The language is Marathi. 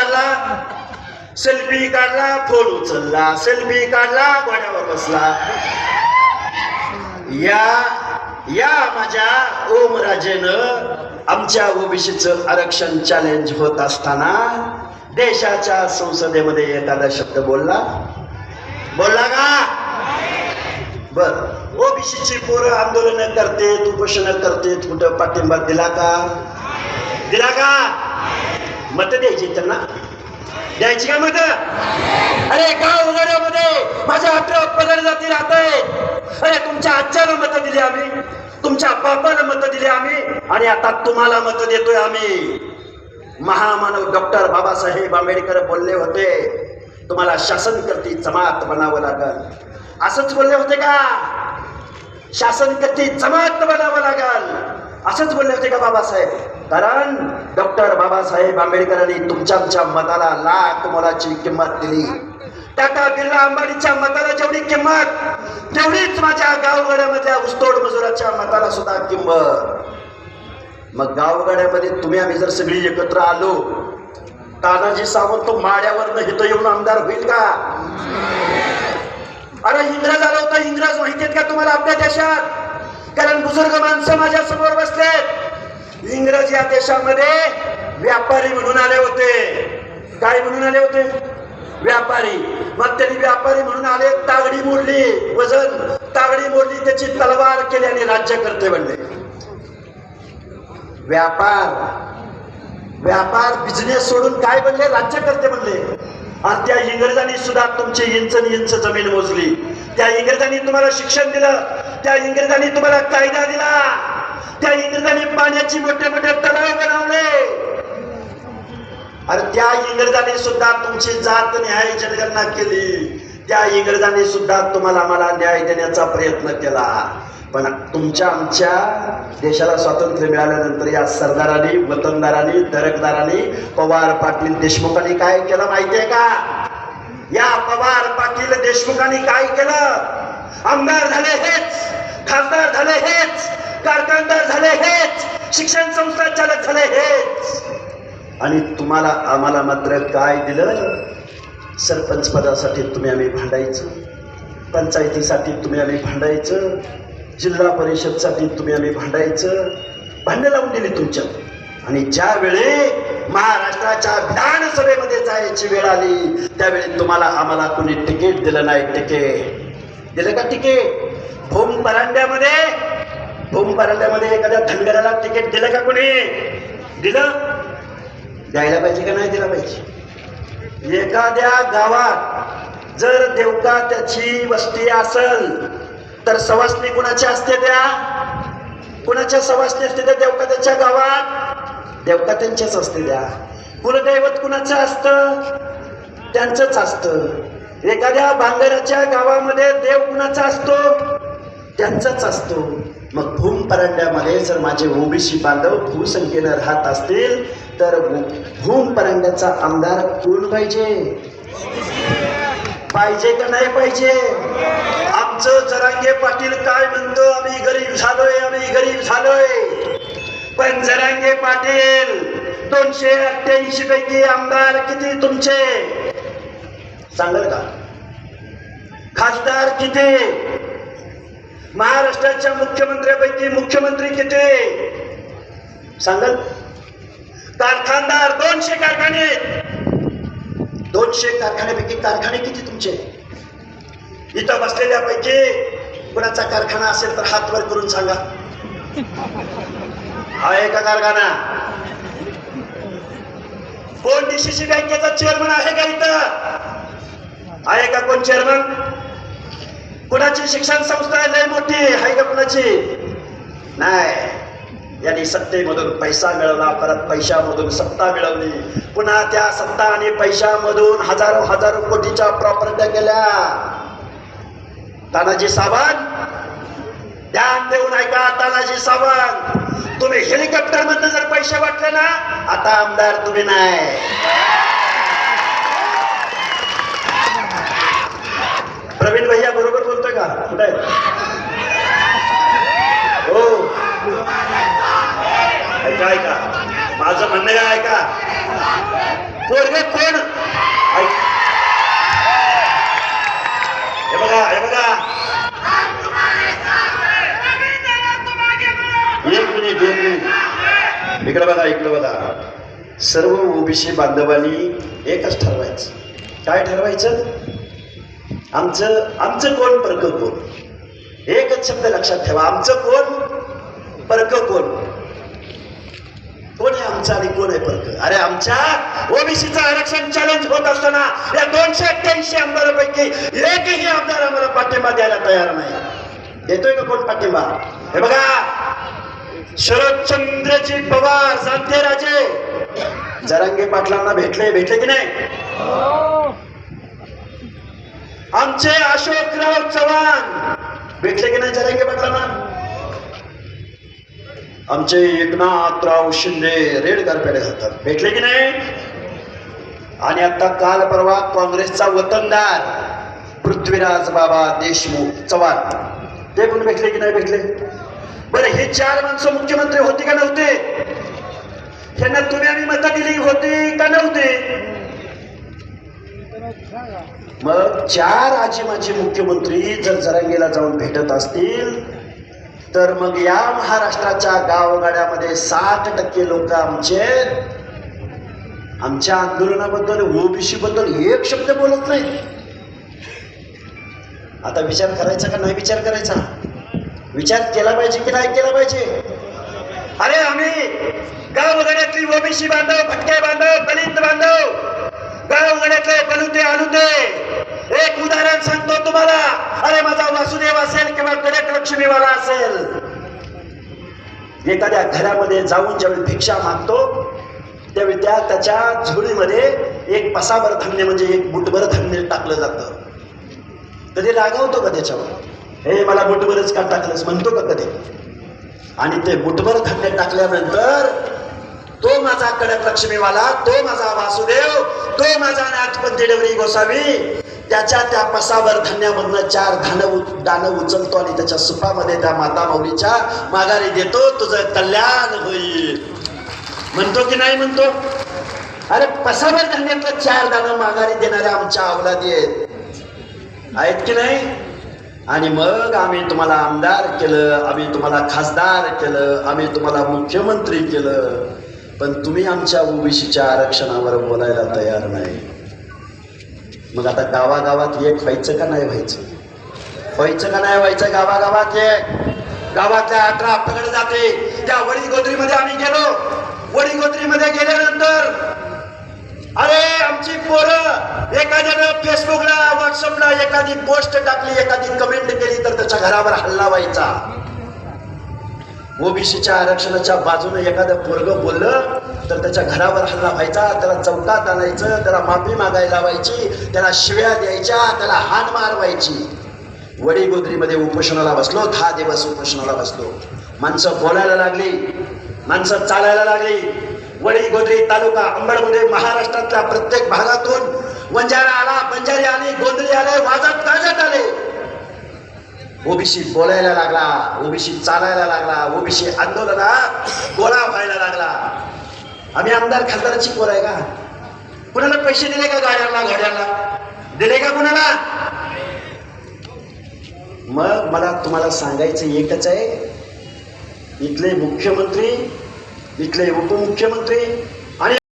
काढला सेल्फी काढला फोन उचलला सेल्फी काढला घोड्यावर बसला. या या माझ्या ओमराजेनं आमच्या ओबीसीचं आरक्षण चॅलेंज होत असताना देशाच्या संसदेमध्ये एखादा शब्द बोलला? बोलला का? बर. ओबीसीची पोरं आंदोलन करतेत उपोषण करतेत कुठं पाठिंबा दिला का? दिला का? मत द्यायची त्यांना? द्यायची का मत? अरे गाव उघड्यामध्ये माझ्या अठरा पदर जाती राहत अरे तुमच्या आजच्याला मत दिली आम्ही. तुमच्या बापाला मत दिली आम्ही. आणि आता तुम्हाला मत देतोय आम्ही. महामानव डॉक्टर बाबासाहेब आंबेडकर बोलले होते तुम्हाला शासन करती जमात बनावं लागल. असंच बोलले होते का? शासन करती जमात बनावं लागल. असंच बोलले होते का बाबासाहेब? कारण डॉक्टर बाबासाहेब आंबेडकरांनी तुमच्या आमच्या मताला लाख मोलाची किंमत दिली. टाटा बिर्ला अंबानीच्या मताला जेवढी किंमत तेवढीच माझ्या गावगड्यामधल्या उस्तोड मजुराच्या मताला सुद्धा किंमत. मग गावगाड्यामध्ये तुम्ही आम्ही जर सगळी एकत्र आलो तानाजी सावंत तो माड्यावर इथं येऊन आमदार होईल का? अरे इंग्रज आला होता इंग्रज माहिती आहेत का तुम्हाला आपल्या देशात? कारण बुजुर्ग माणसं माझ्यासमोर बसलेत. इंग्रज या देशामध्ये व्यापारी म्हणून आले होते. काय म्हणून आले होते? व्यापारी. मग त्यांनी व्यापारी म्हणून आले तागडी मोडली वजन. तागडी मोडली त्याची तलवार केली आणि राज्य करते म्हणले. व्यापार. व्यापार बिझनेस सोडून काय बनले राज्य करते म्हणले. आणि त्या इंग्रजांनी सुद्धा तुमची इंच इंच जमीन मोजली. त्या इंग्रजांनी तुम्हाला शिक्षण दिलं. त्या इंग्रजांनी तुम्हाला कायदा दिला. त्या इंग्रजांनी पाण्याची मोठे मोठे तलाव बनवले. अरे त्या इंग्रजांनी सुद्धा तुमची जात न्याय जनगणना केली. त्या इंग्रजांनी सुद्धा तुम्हाला मला न्याय देण्याचा प्रयत्न केला. पण तुमच्या आमच्या देशाला स्वातंत्र्य मिळाल्यानंतर या सरदारांनी वतनदारांनी दरकदारांनी पवार पाटील देशमुखांनी काय केलं माहितीये का? या पवार पाटील देशमुखांनी काय केलं? आमदार झाले हेच खासदार झाले हेच. कारखानदार झाले हेच. शिक्षण संस्था चालक झाले हेच. आणि तुम्हाला आम्हाला मात्र काय दिलं? सरपंच पदासाठी तुम्ही आम्ही भांडायचं. पंचायतीसाठी तुम्ही आम्ही भांडायचं. जिल्हा परिषदसाठी तुम्ही आम्ही भांडायचं. भांडं लावून दिली तुमच्या. आणि ज्यावेळी महाराष्ट्राच्या विधानसभेमध्ये जायची वेळ आली त्यावेळी तुम्हाला आम्हाला कोणी तिकीट दिलं नाही तिकीट. दिलं का तिकीट? भूम परांड्यामध्ये भूम एखाद्या धनगराला तिकीट दिलं का कोणी? दिलं? द्यायला पाहिजे का नाही दिला पाहिजे? एखाद्या गावात जर देवका त्याची वस्ती असल तर सवासणी कुणाची असते त्या? कुणाच्या सवासणी असते त्या देवका त्याच्या गावात? देवका त्यांच्याच असते त्या. कुलदैवत कुणाचं असतं? त्यांचंच असतं. एखाद्या भांगराच्या गावामध्ये देव कुणाचा असतो? त्यांचाच असतो. मग भूम परांड्यामध्ये जर माझे ओबीसी बांधव भूसंख्येनं राहत असतील तर भूम परांड्याचा आमदार कोण पाहिजे? पाहिजे का नाही पाहिजे? आमचं जरांगे पाटील काय म्हणतो? आम्ही गरीब झालोय आम्ही गरीब झालोय. पण जरांगे पाटील दोनशे अठ्ठ्याऐंशी पैकी आमदार किती तुमचे? सांगाल का? खासदार किती? महाराष्ट्राच्या मुख्यमंत्र्यापैकी मुख्यमंत्री किती? सांगाल? कारखानदार दोनशे कारखाने. दोनशे कारखान्यापैकी कारखाने किती तुमचे? इथं बसलेल्यापैकी कुणाचा कारखाना असेल तर हात वर करून सांगा. आहे का कारखाना. कोण डीसीसी बँकेचा चेअरमन आहे का इथं? आहे का कोण चेअरमन कुणाची शिक्षण संस्था आहे? लय मोठी आहे. का कुणाची? नाही. यांनी सत्तेमधून पैसा मिळवला परत पैशामधून सत्ता मिळवली. पुन्हा त्या सत्ता आणि पैशामधून हजारो हजारो कोटीच्या प्रॉपर्ट्या केल्या. तानाजी सावंत ध्यान देऊन ऐका तानाजी सावंत. तुम्ही हेलिकॉप्टर मधनं जर पैसे वाटले ना आता आमदार तुम्ही नाही. प्रवीण भैया बरोबर? का कुठे आहे? हो. ऐका ऐका. माझं म्हणणं काय ऐका पोरग कोण? हे बघा हे बघा. एक मिनिट मिनिट इकडे बघा इकडे बघा. सर्व ओबीसी बांधवांनी एकच ठरवायचं. काय ठरवायचं? आमचं आमचं कोण परक कोण? एकच शब्द लक्षात ठेवा आमचं कोण? परक कोण? कोण आहे आमचं आणि कोण आहे परक? अरे आमच्या ओबीसीचं आरक्षण चॅलेंज होत असताना या दोनशे अठ्ठ्याऐंशी आमदारापैकी एकही आमदार आम्हाला पाठिंबा द्यायला तयार नाही. देतोय का कोण पाठिंबा? हे बघा शरदचंद्रजी पवार सांगते राजे. जरांगे पाटलांना भेटले भेटले की नाही? हो. आमचे अशोकराव चव्हाण. भेटले की नाही जरांगे पाटलांना? आमचे एकनाथराव शिंदे रेड कार्पेट जातात. भेटले की नाही? आणि आता काल परवा काँग्रेसचा वतनदार पृथ्वीराज बाबा देशमुख चव्हाण. ते पण भेटले की नाही भेटले? बरं हे चार माणसं मुख्यमंत्री होते का नव्हते? यांना तुम्ही आम्ही मतं दिली होती का नव्हते? मग चार आजी मुख्यमंत्री जर जरंगेला जाऊन भेटत असतील तर मग या महाराष्ट्राच्या गावगाड्यामध्ये साठ टक्के लोक आमचे आमच्या आंदोलनाबद्दल ओबीसी बद्दल एक शब्द बोलत नाही. आता विचार करायचा का नाही विचार करायचा? विचार केला पाहिजे की नाही केला पाहिजे? अरे आम्ही गावगाड्यातली ओबीसी बांधव भटके बांधव दलित बांधव गावगाड्यातले बलुते दे एक उदाहरण सांगतो तुम्हाला. अरे माझा वासुदेव असेल किंवा कडक लक्ष्मीवाला असेल. एखाद्या घरामध्ये जाऊन ज्यावेळी भिक्षा मागतो त्यावेळी त्या त्याच्या झोळीमध्ये एक पसाभर धान्य म्हणजे एक बुटभर धान्य टाकलं जातं. कधी रागावतो का त्याच्यावर? हे मला बुटभरच का टाकलंस? म्हणतो का कधी? आणि ते बुटभर धान्य टाकल्यानंतर तो माझा कडक लक्ष्मीवाला तो माझा वासुदेव तो माझा नाथपंथी डवरी गोसावी त्याच्या त्या पसावर धान्यामधनं चार धान उ- दाणं उचलतो आणि त्याच्या सुपामध्ये त्या माता माऊलीच्या माघारी देतो. तुझं कल्याण होईल. म्हणतो की नाही म्हणतो? अरे पसावर धान्यातलं चार दाणं माघारी देणाऱ्या आमच्या अवलादी आहेत. आहेत की नाही? आणि मग आम्ही तुम्हाला आमदार केलं आम्ही तुम्हाला खासदार केलं आम्ही तुम्हाला मुख्यमंत्री केलं. पण तुम्ही आमच्या ओबीसीच्या आरक्षणावर बोलायला तयार नाही. मग आता गावागावात एक व्हायचं का नाही व्हायचं? व्हायचं का नाही व्हायचं? गावागावात एक. गावातल्या अठरा पकड जाते. त्या वडी गोदरीमध्ये आम्ही गेलो. वडी गोदरीमध्ये गेल्यानंतर अरे आमची पोरं एखाद्यानं फेसबुकला व्हॉट्सअपला एखादी पोस्ट टाकली एखादी कमेंट केली तर त्याच्या घरावर हल्ला व्हायचा. ओबीसीच्या आरक्षणाच्या बाजूने एखादं पोरग बोललं तर त्याच्या घरावर हल्ला व्हायचा त्याला चौकात आणायचं त्याला माफी मागायला लावायची त्याला शिव्या द्यायच्या त्याला हान मारवायची. वडी गोदरीमध्ये उपोषणाला बसलो दहा दिवस उपोषणाला बसलो. माणसं बोलायला लागली माणसं चालायला लागली. वडी गोदरी तालुका अंबडमध्ये महाराष्ट्रातल्या प्रत्येक भागातून वंजारा आला बंजारी आली गोंधळी आले वाजत गाजत आले. ओबीसी बोलायला लागला ओबीसी चालायला लागला ओबीसी आंदोलनात गोळा व्हायला लागला. आम्ही आमदार खासदाराची पोर आहे का? कुणाला पैसे दिले का गाड्यांना घोड्यांना दिले का कुणाला? मग मला तुम्हाला सांगायचं एकच आहे. इथले मुख्यमंत्री इथले उपमुख्यमंत्री